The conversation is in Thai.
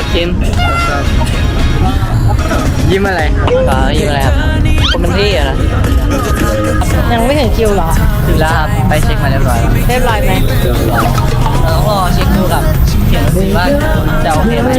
ับคิมยิ้มอะไรอ๋อยิ้มอะไรครับคนเป็นที่อะไรยังไม่ถึงคิวเหรอถึงแล้วครับไปเช็คมาเรียบร้อยแล้วเรียบร้อยไหมเรียบร้อยต้องรอเช็คดูกับเขียนสีว่าจะโอเคไหม